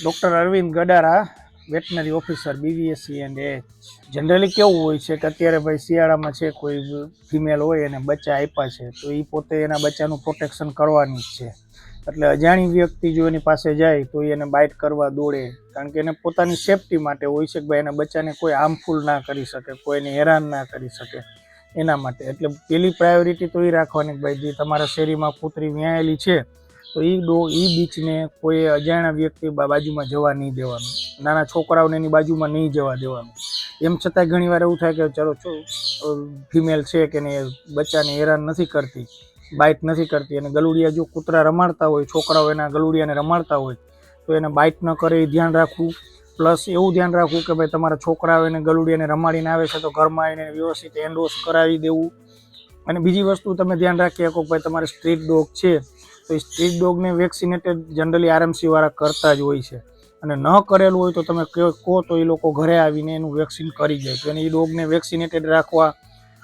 Doctor Arvind Gadara veterinary officer BVSc and H generally કેવું હોય છે કે અત્યારે ભાઈ શિયાળામાં છે કોઈ ફિમેલ હોય એને બચ્ચા આપ્યા છે, તો એ પોતે એના બચ્ચાનું પ્રોટેક્શન કરવાની જ છે. એટલે અજાણી વ્યક્તિ જો એની પાસે જાય તો એને બાઇટ કરવા દોડે, કારણ કે એને પોતાની સેફટી માટે હોય છે કે ભાઈ એના બચ્ચાને કોઈ હાર્મફુલ ના કરી શકે, કોઈને હેરાન ના કરી શકે એના માટે. એટલે પેલી પ્રાયોરિટી તો એ રાખવાની કે ભાઈ જે તમારા શેરીમાં કૂતરી વ્યાયેલી છે તો એ ડો એ બીચને કોઈ અજાણ્યા વ્યક્તિ બાજુમાં જવા નહીં દેવાનું. નાના છોકરાઓને એની બાજુમાં નહીં જવા દેવાનું. એમ છતાંય ઘણીવાર એવું થાય કે ચલો છો ફિમેલ છે કે ને બચ્ચાને હેરાન નથી કરતી બાઇટ નથી કરતી. અને ગલુડિયા જો કૂતરા રમાડતા હોય, છોકરાઓ એના ગલુડિયાને રમાડતા હોય, તો એને બાઇટ ન કરે એ ધ્યાન રાખવું. પ્લસ એવું ધ્યાન રાખવું કે ભાઈ તમારા છોકરાઓ એને ગલુડિયાને રમાડીને આવે છે તો ઘરમાં આવીને વ્યવસ્થિત એન્ડોસ કરાવી દેવું. અને બીજી વસ્તુ તમે ધ્યાન રાખી શકો ભાઈ તમારે સ્ટ્રીટ ડોગ છે તો એ સ્ટ્રીટ ડોગને વેક્સિનેટેડ જનરલી આરએમસી વાળા કરતા જ હોય છે. અને ન કરેલું હોય તો તમે કહો તો એ લોકો ઘરે આવીને એનું વેક્સિન કરી જાય તો એને એ ડોગને વેક્સિનેટેડ રાખવા,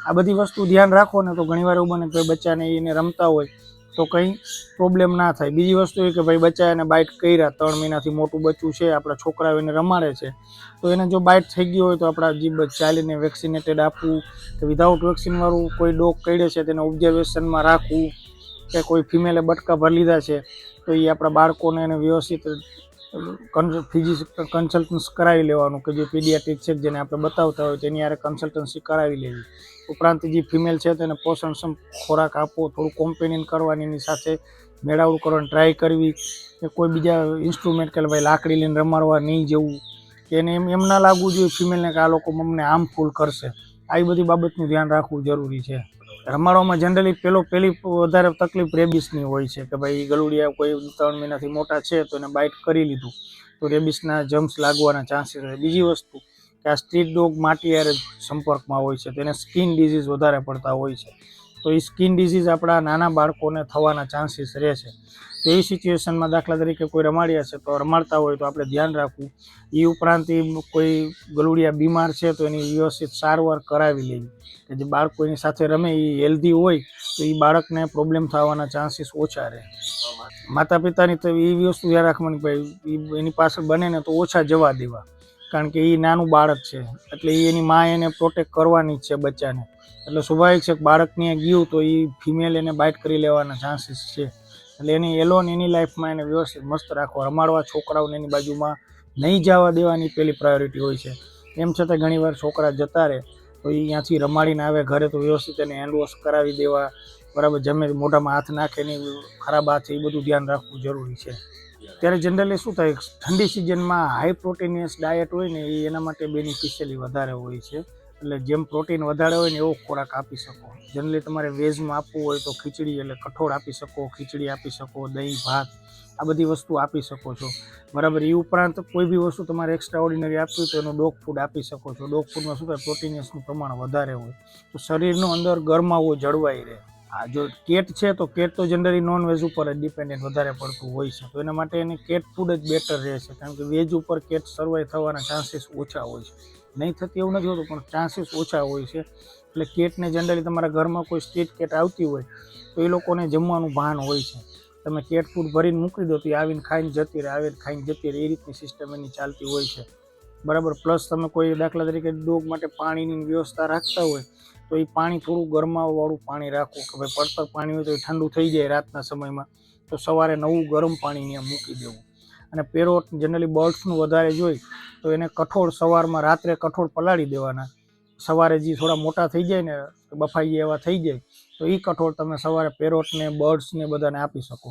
આ બધી વસ્તુ ધ્યાન રાખો ને તો ઘણીવાર એવું બને કે બચ્ચાને એને રમતા હોય તો કંઈ પ્રોબ્લેમ ના થાય. બીજી વસ્તુ એ કે ભાઈ બચ્ચા એને બાઇટ કર્યા, ત્રણ મહિનાથી મોટું બચ્ચું છે, આપણા છોકરાઓ એને રમાડે છે. તો એને જો બાઇટ થઈ ગયું હોય તો આપણા જીભ ચાલીને વેક્સિનેટેડ આપવું, કે વિધાઉટ વેક્સિનવાળું કોઈ ડોગ કરડે છે તેને ઓબ્ઝર્વેશનમાં રાખવું. કે કોઈ ફિમેલે બટકા ભરી લીધા છે, તો એ આપણા બાળકોને એને વ્યવસ્થિત ફિઝિસ કન્સલ્ટન્સ કરાવી લેવાનું કે જે પીડિયાટ્રિક છે જેને આપણે બતાવતા હોય તેની યારે કન્સલ્ટન્સી કરાવી લેવી. ઉપરાંત જે ફિમેલ છે તેને પોષણક્ષમ ખોરાક આપવો, થોડું કોમ્પેનિયન કરવાની એની સાથે મેળાવડું કરવાની ટ્રાય કરવી, કે કોઈ બીજા ઇન્સ્ટ્રુમેન્ટ કે ભાઈ લાકડી લઈને રમાડવા નહીં જવું, કે એને એમ એમ ના લાગવું જોઈએ ફિમેલને કે આ લોકો અમને હાર્મફુલ કરશે. આવી બધી બાબતનું ધ્યાન રાખવું જરૂરી છે. રમાડવામાં જનરલી પેલો પેલી વધારે તકલીફ રેબિસની હોય છે કે ભાઈ ગલુડિયા કોઈ ત્રણ મહિનાથી મોટા છે તો એને બાઇટ કરી લીધું. તો રેબિસના જમ્સ લાગવાના ચાન્સીસ રહે. બીજી વસ્તુ કે આ સ્ટ્રીટ ડોગ માટીયાર સંપર્કમાં હોય છે તેને સ્કિન ડિઝીઝ વધારે પડતા હોય છે. તો એ સ્કિન ડિઝીઝ આપણા નાના બાળકોને થવાના ચાન્સીસ રહે છે. તો એ સિચ્યુએશનમાં દાખલા તરીકે કોઈ રમાડ્યા છે તો રમાડતા હોય તો આપણે ધ્યાન રાખવું. એ ઉપરાંત કોઈ ગલુડિયા બીમાર છે તો એની વ્યવસ્થિત સારવાર કરાવી લેવી. કે જે બાળકો એની સાથે રમે એ હેલ્ધી હોય, તો એ બાળકને પ્રોબ્લેમ થવાના ચાન્સીસ ઓછા રહે. માતા પિતાની તો એ વસ્તુ ધ્યાન રાખવાની ભાઈ એની પાછળ બને ને તો ઓછા જવા દેવા. કારણ કે એ નાનું બાળક છે, એટલે એની મા એને પ્રોટેક્ટ કરવાની જ છે બચ્ચાને. એટલે સ્વાભાવિક છે બાળકને ગયું તો એ ફિમેલ એને બાઇટ કરી લેવાના ચાન્સીસ છે. એટલે એની એલોન એની લાઈફમાં એને વ્યવસ્થિત મસ્ત રાખવા રમાડવા છોકરાઓને એની બાજુમાં નહીં જવા દેવાની પહેલી પ્રાયોરિટી હોય છે. એમ છતાં ઘણીવાર છોકરા જતા રહે, તો એ ત્યાંથી રમાડીને આવે ઘરે તો વ્યવસ્થિત એને હેન્ડ વોશ કરાવી દેવા, બરાબર, જમે મોઢામાં હાથ નાખે નહીં ખરાબ હાથ એ બધું ધ્યાન રાખવું જરૂરી છે. ત્યારે જનરલી શું થાય, ઠંડી સિઝનમાં હાઈ પ્રોટીનિયસ ડાયટ હોય ને એ એના માટે બેનિફિશિયલી વધારે હોય છે. એટલે જેમ પ્રોટીન વધારે હોય ને એવો ખોરાક આપી શકો. જનરલી તમારે વેજમાં આપવું હોય તો ખીચડી એટલે કઠોળ આપી શકો, ખીચડી આપી શકો, દહીં, ભાત, આ બધી વસ્તુ આપી શકો છો. બરાબર એ ઉપરાંત કોઈ બી વસ્તુ તમારે એક્સ્ટ્રા ઓર્ડિનરી આપવી હોય તો એનું ડોગ ફૂડ આપી શકો છો. ડોગ ફૂડમાં શું થાય? પ્રોટીનિયસનું પ્રમાણ વધારે હોય? તો શરીરનો અંદર ગરમાવો જળવાઈ રહે. આ જો કેટ છે તો કેટ તો જનરલી નોન વેજ ઉપર જ ડિપેન્ડન્ટ વધારે પડતું હોય છે. તો એના માટે એને કેટ ફૂડ જ બેટર રહે છે. કારણ કે વેજ ઉપર કેટ સર્વાઈવ થવાના ચાન્સીસ ઓછા હોય છે. નહીં થતી એવું નથી હોતું, પણ ચાન્સીસ ઓછા હોય છે. એટલે કેટને જનરલી તમારા ઘરમાં કોઈ સ્ટ્રીટ કેટ આવતી હોય, તો એ લોકોને જમવાનું ભાન હોય છે. તમે કેટ ફૂડ ભરીને મૂકી દો તો એ આવીને ખાઈને જતી રહે, આવીને ખાઈને જતી રહે. એ રીતની સિસ્ટમ એની ચાલતી હોય છે. બરાબર? પ્લસ તમે કોઈ દાખલા તરીકે ડોગ માટે પાણીની વ્યવસ્થા રાખતા હોય તો એ પાણી થોડું ગરમાવાળું પાણી રાખવું કે ભાઈ પડતર પાણી હોય તો એ ઠંડુ થઈ જાય રાતના સમયમાં. તો સવારે નવું ગરમ પાણી ત્યાં મૂકી દેવું. અને પેરોટ જનરલી બર્ડ્સનું વધારે જોઈ તો એને કઠોળ સવારમાં રાત્રે કઠોળ પલાળી દેવાના. સવારે જે થોડા મોટા થઈ જાય ને બફાઈ એવા થઈ જાય તો એ કઠોળ તમે સવારે પેરોટને, બર્ડ્સને બધાને આપી શકો.